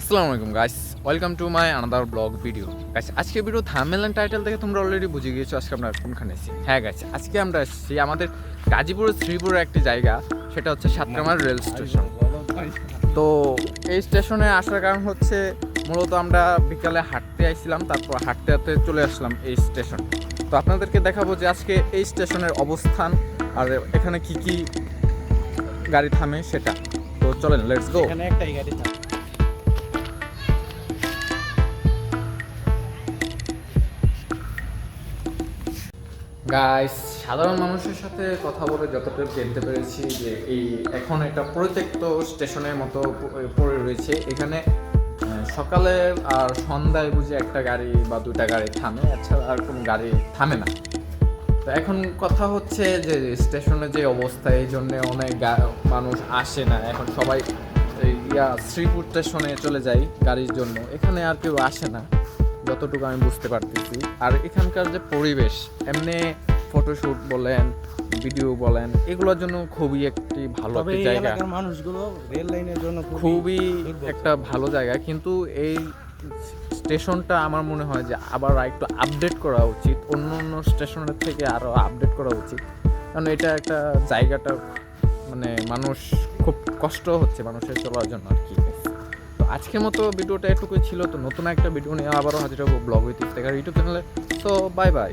আসসালামু আলাইকুম guys welcome to my another vlog video guys আজকে ভিডিও এন্ড টাইটেল দেখে তোমরা অলরেডি বুঝে গিয়েছো আজকে আমরা কোনখানে এসেছি হ্যাঁ গাইস আজকে আমরা এসেছি আমাদের গাজীপুর শ্রীপুরের একটি জায়গা, সেটা হচ্ছে সাতকামার রেল স্টেশন। তো এই স্টেশনে আসার কারণ হচ্ছে মূলত আমরা বিকালে হাঁটতে আইছিলাম, তারপর হাঁটতে হাঁটতে চলে আসলাম এই স্টেশন। তো আপনাদেরকে দেখাবো যে আজকে এই স্টেশনের অবস্থান আর এখানে কি কি গাড়ি থামে সেটা। তো চলেন লেটস গো একটাই গাড়ি থাকে গাইস সাধারণ মানুষের সাথে কথা বলে যতটা জানতে পেরেছি যে এই এখন একটা পরিত্যক্ত স্টেশনের মতো পড়ে রয়েছে। এখানে সকালে আর সন্ধ্যায় বুঝে একটা গাড়ি বা দুটা গাড়ি থামে, এছাড়া আর কোনো গাড়ি থামে না। তো এখন কথা হচ্ছে যে স্টেশনে যে অবস্থা, এই জন্য অনেক মানুষ আসে না। এখন সবাই ইয়া শ্রীপুর স্টেশনে চলে যায় গাড়ির জন্য। এখানে আর কেউ আসে না। যতটুকু আমি বুঝতে পারতেছি। আর এখানকার যে পরিবেশ এমনি ফটোশ্যুট বলেন ভিডিও বলেন এগুলোর জন্য খুবই একটি ভালো একটি জায়গা। মানুষগুলো রেল লাইনের জন্য খুবই একটা ভালো জায়গা। কিন্তু এই স্টেশনটা আমার মনে হয় যে আবার একটু আপডেট করা উচিত অন্য অন্য স্টেশনের থেকে আরও আপডেট করা উচিত। কারণ এটা একটা জায়গাটা মানে মানুষ খুব কষ্ট হচ্ছে মানুষের চলার জন্য আর কি। আজকের মতো ভিডিওটা এটুকুই ছিল। তো নতুন একটা ভিডিও নিয়ে আবারও হাজির হব ব্লগ উইথ ইফতেখার ইউটিউব চ্যানেলে। তো বাই বাই